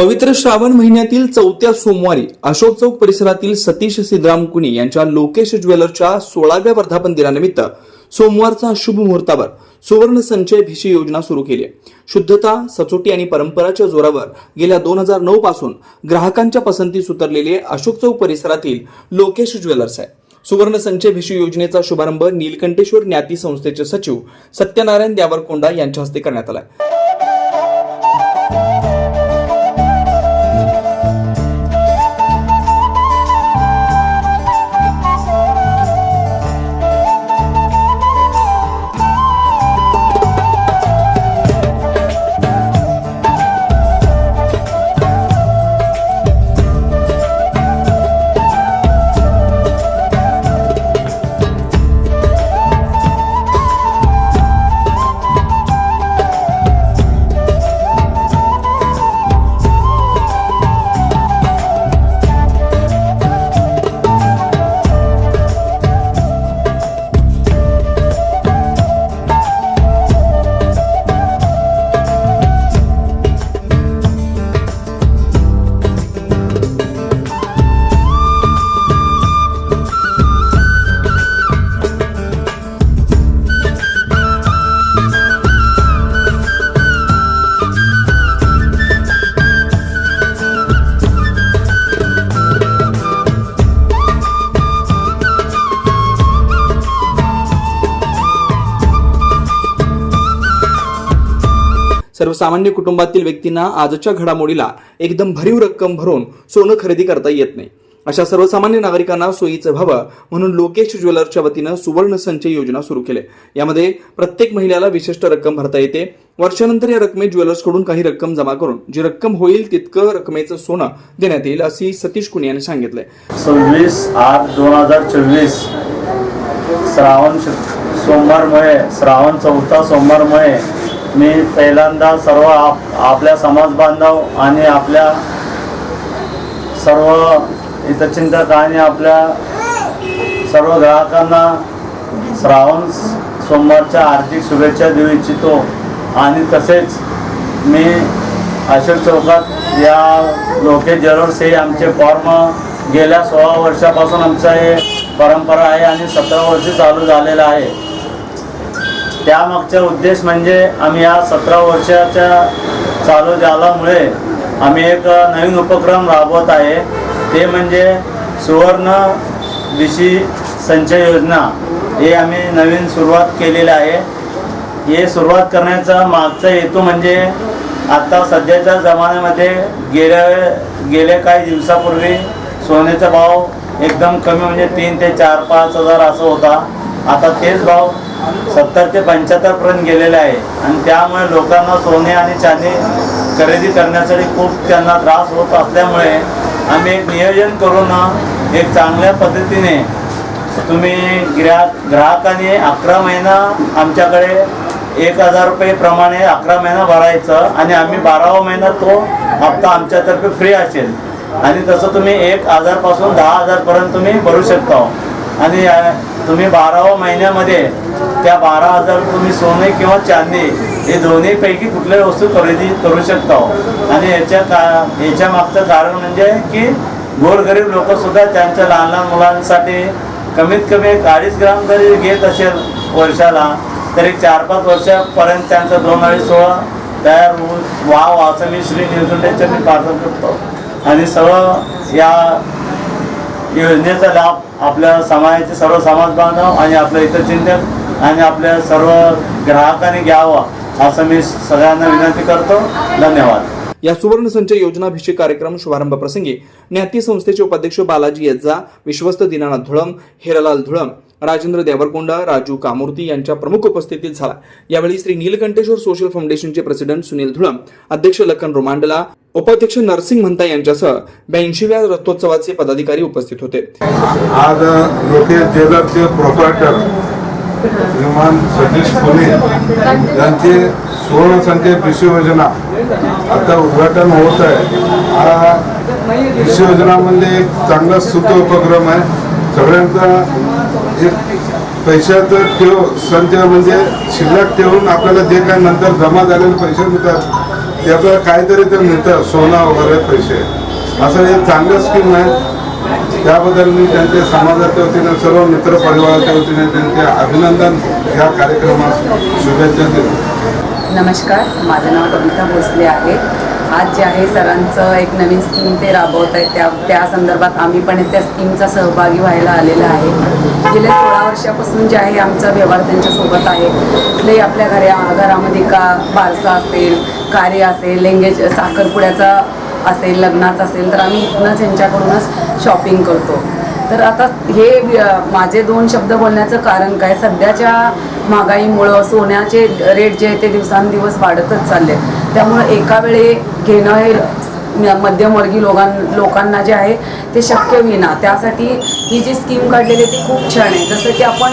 पवित्र श्रावण महिन्यातील चौथ्या सोमवारी अशोक चौक परिसरातील सतीश सिद्धराम कुणी यांच्या लोकेश ज्वेलरच्या सोळाव्या वर्धापन दिनानिमित्त सोमवारचा शुभ मुहूर्तावर सुवर्ण संचय भिशी योजना सुरू केली आहे. शुद्धता सचोटी आणि परंपराच्या जोरावर गेल्या दोन हजार नऊ पासून ग्राहकांच्या पसंतीस उतरलेले अशोक चौक परिसरातील लोकेश ज्वेलर्स आहे. सुवर्ण संचय भिशी योजनेचा शुभारंभ नीलकंठेश्वर ज्ञाती संस्थेचे सचिव सत्यनारायण द्यावरकोंडा यांच्या हस्ते करण्यात आला सर्वसामान्य कुटुंबातील व्यक्तींना आजच्या घडामोडीला एकदम भरीव रक्कम भरून सोनं खरेदी करता येत नाही. अशा सर्वसामान्य नागरिकांना सोयीचं व्हावं म्हणून लोकेश ज्वेलर्सच्या वतीनं सुवर्ण संचय योजना सुरू केली. यामध्ये प्रत्येक महिलेला विशिष्ट रक्कम भरता येते. वर्षानंतर या रकमेत ज्वेलर्सकडून काही रक्कम जमा करून जी रक्कम होईल तितकं रकमेचं सोनं देण्यात येईल अशी सतीश कुणी यांनी सांगितलंय. सव्वीस आठ दोन हजार चोवीस श्रावण सोमवारमुळे श्रावण चौथा सोमवारमुळे मी पहिल्यांदा सर्व आप आपल्या समाज बांधव आणि आपल्या सर्व हितचिंतक आणि आपल्या सर्व ग्राहकांना श्रावण सोमवारच्या आर्थिक शुभेच्छा देऊ इच्छितो. आणि तसेच मी अशोक चौकात या लोके ज्वेलर्स हे आमचे फॉर्म गेल्या सोळा वर्षापासून आमचं हे परंपरा आहे आणि सतरा वर्ष चालू झालेलं आहे. त्यामागचा उद्देश म्हणजे आम्ही या सतरा वर्षाच्या चालू झाल्यामुळे आम्ही एक नवीन उपक्रम राबवत आहे. ते म्हणजे सुवर्ण दिशी संचय योजना. हे आम्ही नवीन सुरुवात केलेली आहे. हे सुरुवात करण्याचा मागचा हेतू म्हणजे आत्ता सध्याच्या जमान्यामध्ये गेल्या गेल्या काही दिवसापूर्वी सोन्याचा भाव एकदम कमी म्हणजे तीन ते चार पाच हजार असं होता. आता तेच भाव सत्तर ते पंच्याहत्तर पर्यंत गेलेले आहे. आणि त्यामुळे लोकांना सोने आणि चांदी खरेदी करण्यासाठी खूप त्यांना त्रास होत असल्यामुळे आम्ही एक नियोजन करून एक चांगल्या पद्धतीने तुम्ही ग्राहक ग्राहकाने अकरा महिना आमच्याकडे एक हजार रुपये प्रमाणे अकरा महिना भरायचं आणि आम्ही बारावा महिना तो हप्ता आमच्यातर्फे फ्री असेल. आणि तसं तुम्ही एक हजारपासून दहा हजारपर्यंत तुम्ही भरू शकता. आणि तुम्ही बाराव्या महिन्यामध्ये त्या बारा हजार तुम्ही सोने किंवा चांदी हे दोन्हीपैकी कुठल्याही वस्तू खरेदी करू शकता. आणि याच्या का याच्या मागचं कारण म्हणजे की गोरगरीब लोक सुद्धा त्यांच्या लहान लहान मुलांसाठी कमीत कमी एक अडीच ग्राम जरी घेत असेल वर्षाला तरी चार पाच वर्षापर्यंत त्यांचं दोन अडीच सोळा तयार होऊन वाव वाचली श्री निर्जुंडेच्या मी प्रार्थना करतो आणि सर्व या योजनेचा लाभ आपल्या समाजाचे सर्व समाज बांधव आणि आपल्या इतर चिंतक आणि आपल्या सर्व ग्राहकांनी घ्यावा असं मी सगळ्यांना विनंती करतो. धन्यवाद. या सुवर्ण संचय योजनाभिषेक कार्यक्रम शुभारंभ प्रसंगी ज्ञाती संस्थेचे उपाध्यक्ष बालाजी यज्जा विश्वस्त दीनानाथ धुळम हेरालाल धुळम राजेंद्र देवरकोंडा राजू कामूर्ती यांच्या प्रमुख उपस्थितीत झाला. यावेळी श्री नीलकंठेश्वर सोशल फाउंडेशनचे प्रेसिडेंट सुनील धुळम अध्यक्ष लखन रोमांडला उपाध्यक्ष नरसिंग म्हणता यांच्यासह ब्याऐंशीव्या रथोत्सवाचे पदाधिकारी उपस्थित होते. आज लोकेश ज्वेलरचे प्रोप्रायटर श्रीमान सतीश पुणे यांची सुवर्ण संख्या कृषी योजना आता उद्घाटन होत आहे. हा कृषी योजनामध्ये एक चांगला सुत उपक्रम आहे. सगळ्यांचा एक पैशाचं ठेव संचय म्हणजे शिल्लक ठेवून आपल्याला जे काही नंतर जमा झालेले पैसे मिळतात ते आपल्याला काहीतरी ते मिळतं सोनं वगैरे पैसे. असं हे चांगलं स्कीम आहे. त्याबद्दल मी त्यांच्या समाजाच्या वतीने सर्व मित्र परिवाराच्या वतीने त्यांचे अभिनंदन या कार्यक्रमास शुभेच्छा देतो. नमस्कार माझं नाव कविता भोसले आहे. आज जे आहे सरांचं एक नवीन स्कीम ते राबवत आहेत त्या त्या संदर्भात आम्ही पण त्या स्कीमचा सहभागी व्हायला आलेला आहे. गेल्या सोळा वर्षापासून जे आहे आमचा व्यवहार त्यांच्यासोबत आहे. कुठलेही आपल्या घरा घरामध्ये का बारसा असेल कार्य असेल लेंगेज साखरपुड्याचा असेल लग्नाचं असेल तर आम्ही इथनंच यांच्याकडूनच शॉपिंग करतो. तर आता हे माझे दोन शब्द बोलण्याचं कारण काय? सध्याच्या महागाईमुळं सोन्याचे रेट जे आहे ते दिवसांदिवस वाढतच चालले त्यामुळं एका वेळी घेणं हे मध्यमवर्गीय लोकां लोकांना जे आहे ते शक्य होईना. त्यासाठी ही जी स्कीम काढलेली आहे ती खूप छान आहे. जसं की आपण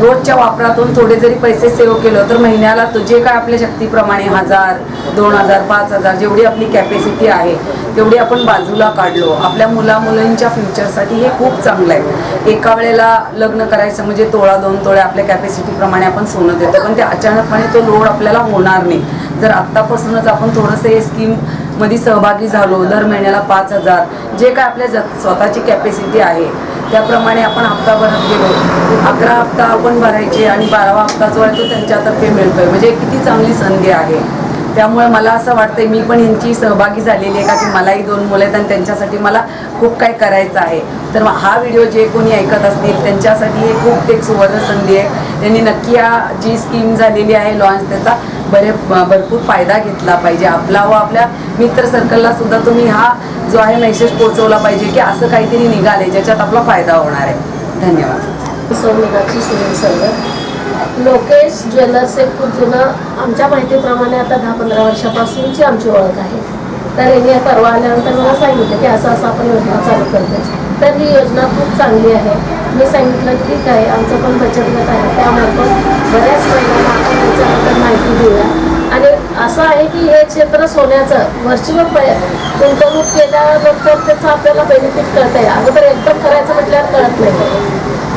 रोजच्या वापरातून थोडे जरी पैसे सेव्ह केलं तर महिन्याला तो जे काय आपल्या शक्तीप्रमाणे हजार दोन हजार पाच हजार जेवढी आपली कॅपॅसिटी आहे तेवढी आपण बाजूला काढलो. आपल्या मुला मुलींच्या फ्युचरसाठी हे खूप चांगलं आहे. एका वेळेला लग्न करायचं म्हणजे तोळा दोन तोळे आपल्या कॅपॅसिटीप्रमाणे आपण सोनं देतो. पण ते अचानकपणे तो लोड आपल्याला होणार नाही. जर आत्तापासूनच आपण थोडंसं हे स्कीम मध्ये सहभागी झालो दर महिन्याला पाच हजार. जे काय आपल्या ज स्वतःची कॅपॅसिटी आहे त्याप्रमाणे आपण हप्ता भरत गेलो. अकरा हप्ता आपण भरायचे आणि बारावा हप्ता जो आहे तो त्यांच्यातर्फे मिळतोय. म्हणजे किती चांगली संधी आहे. त्यामुळे मला असं वाटतंय मी पण यांची सहभागी झालेली आहे का की मलाही दोन मुलं आहेत आणि त्यांच्यासाठी मला खूप काय करायचं आहे. तर मग हा व्हिडिओ जे कोणी ऐकत असतील त्यांच्यासाठी हे खूप एक सुवर्ण संधी आहे. त्यांनी नक्की हा जी स्कीम झालेली आहे लॉन्च त्याचा बरे भरपूर फायदा घेतला पाहिजे. आपला व आपल्या मित्र सर्कलला सुद्धा तुम्ही हा जो आहे मेसेज पोहोचवला पाहिजे की असं काहीतरी निघाले ज्याच्यात आपला फायदा होणार आहे. धन्यवाद. सोमनाथची सुनील सर लोकेश ज्वेलर्स एक खूप जुनं आमच्या माहितीप्रमाणे आता दहा पंधरा वर्षापासूनची आमची ओळख आहे. तर यांनी परवा आल्यानंतर मला सांगितलं की असं असं आपण योजना चालू करतो तर ही योजना खूप चांगली आहे. मी सांगितलं ठीक आहे आमचं पण बचत गट आहे. त्यामार्फत बऱ्याच महिलांना आपण याच्याबद्दल माहिती देऊया. आणि असं आहे की हे क्षेत्र सोन्याचं व्हर्च्युअल पै गुंतवणूक केल्यानंतर त्याचा आपल्याला बेनिफिट कळत आहे अगोदर एकदम करायचं म्हटल्यावर कळत नाही.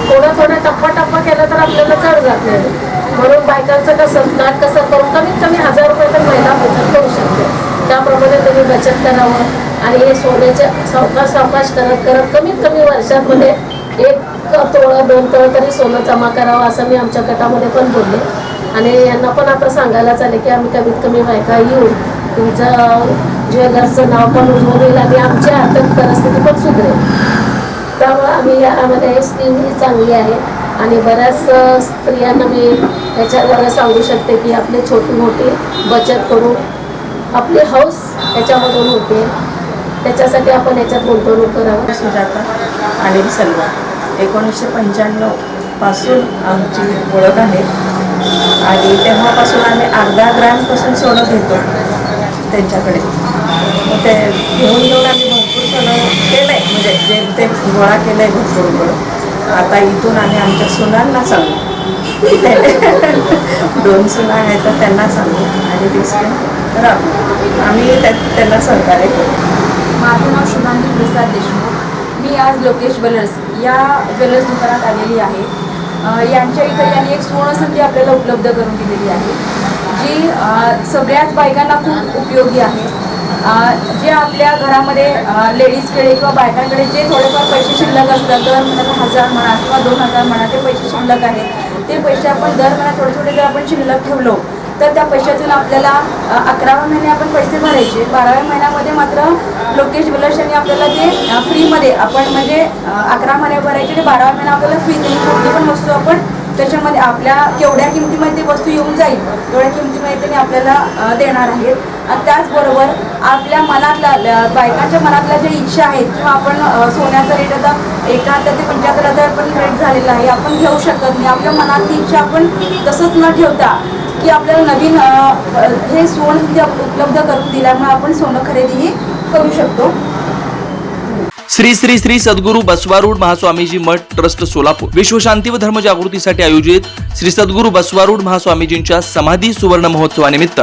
थोडा थोडा टप्पा टप्पा केला तर आपल्याला चढ जात नाही. म्हणून बायकांचं कसं नाट कसं करून कमीत कमी हजार रुपये तर महिला बचत करू शकते. त्याप्रमाणे तुम्ही बचत करावं. आणि हे सोन्याचे सावकाश सावकाश करत करत कमीत कमी वर्षांमध्ये एक तोळा दोन तोळं तरी सोनं जमा करावं असं मी आमच्या गटामध्ये पण बोलले. आणि यांना पण आता सांगायलाच आले की आम्ही कमीत कमी बायका येऊन तुमचं ज्वेलर्सचं नाव पण उजवून आणि आमची आर्थिक परिस्थिती पण सुधरेल. त्यामुळं आम्ही यामध्ये स्कीम ही चांगली आहे. आणि बऱ्याच स्त्रियांना मी याच्याद्वारे सांगू शकते की आपली छोटी मोठी बचत करून आपली हौस याच्यामधून होते. त्याच्यासाठी आपण याच्यात गुंतवणूक करावं. सुजाता आणि सलवा. एकोणीसशे पंच्याण्णवपासून आमची ओळख आहे. आणि तेव्हापासून आम्ही अर्धा ग्रॅमपासून सोनं घेतो त्यांच्याकडे. मग ते घेऊन घेऊन आम्ही भरपूर सोनं केलं आहे म्हणजे जे ते गोळा केलं आहे भरपूर गोळा. आता इथून आम्ही आमच्या सुनांना सांगू. दोन सुना आहेत तर त्यांना सांगू. आणि दिसते तर आम्ही त्या त्यांना सहकार्य करू. माझं नाव शुभांगी प्रसाद देशमुख. मी आज लोकेश ज्वेलर्स या ज्वेलर्स दुकानात आलेली आहे. यांच्या इथं यांनी एक सुवर्णसंधी आपल्याला उपलब्ध करून दिलेली आहे जी सगळ्याच बायकांना खूप उपयोगी आहे. जे आपल्या घरामध्ये लेडीजकडे किंवा बायकांकडे जे थोडेफार पैसे शिल्लक असतात दर महिन्याला हजार म्हणा किंवा दोन हजार म्हणा ते पैसे शिल्लक आहेत. ते पैसे आपण दर महिन्यात थोडे थोडे जर आपण शिल्लक ठेवलो तर त्या पैशातून आपल्याला अकराव्या महिने आपण पैसे भरायचे. बाराव्या महिन्यामध्ये मात्र लोकेश ज्वेलर्स यांनी आपल्याला ते फ्रीमध्ये आपण म्हणजे अकरा महिने भरायचे आणि बाराव्या महिना आपल्याला फ्री देईल कोणती पण वस्तू आपण त्याच्यामध्ये आपल्या केवढ्या किमतीमध्ये ती वस्तू येऊन जाईल तेवढ्या किमतीमध्ये त्यांनी आपल्याला देणार आहेत. आणि त्याचबरोबर आपल्या मनातल्या बायकांच्या मनातल्या ज्या इच्छा आहेत किंवा आपण सोन्याचा रेट आता एकाहत्तर ते पंच्याहत्तर हजार पण रेट झालेला आहे आपण घेऊ शकत नाही. आपल्या मनातली इच्छा आपण तसंच न ठेवता की आपल्याला नवीन हे सोनं उपलब्ध करून दिल्यामुळे आपण सोनं खरेदीही करू शकतो. श्री श्री श्री सद्गुरू बसवारूढ महास्वामीजी मठ ट्रस्ट सोलापूर. विश्वशांती व धर्मजागृतीसाठी आयोजित श्री सद्गुरू बसवारूढ महास्वामीजींच्या समाधी सुवर्ण महोत्सवानिमित्त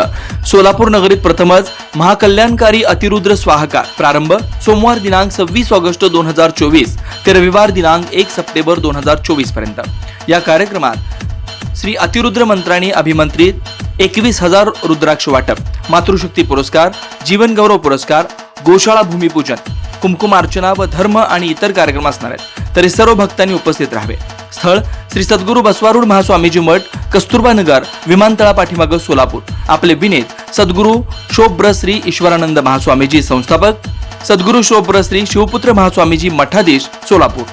सोलापूर नगरीत प्रथमच महाकल्याणकारी अतिरुद्र स्वाहकार प्रारंभ सोमवार दिनांक सव्वीस ऑगस्ट दोन हजार चोवीस ते रविवार दिनांक एक सप्टेंबर दोन हजार चोवीसपर्यंत. या कार्यक्रमात श्री अतिरुद्र मंत्रांनी अभिमंत्रित एकवीस हजार रुद्राक्ष वाटप मातृशक्ती पुरस्कार जीवन गौरव पुरस्कार गोशाळा भूमिपूजन कुमकुमार्चना व धर्म आणि इतर कार्यक्रम असणार आहेत. तरी सर्व भक्तांनी उपस्थित राहावे. स्थळ श्री सद्गुरू बसवारूढ महास्वामीजी मठ कस्तुरबा नगर विमानतळा पाठीमागं सोलापूर. आपले विनेत सद्गुरू शोभ्र श्री ईश्वरानंद महास्वामीजी संस्थापक सद्गुरू शोभ्र श्री शिवपुत्र महास्वामीजी मठाधीश सोलापूर.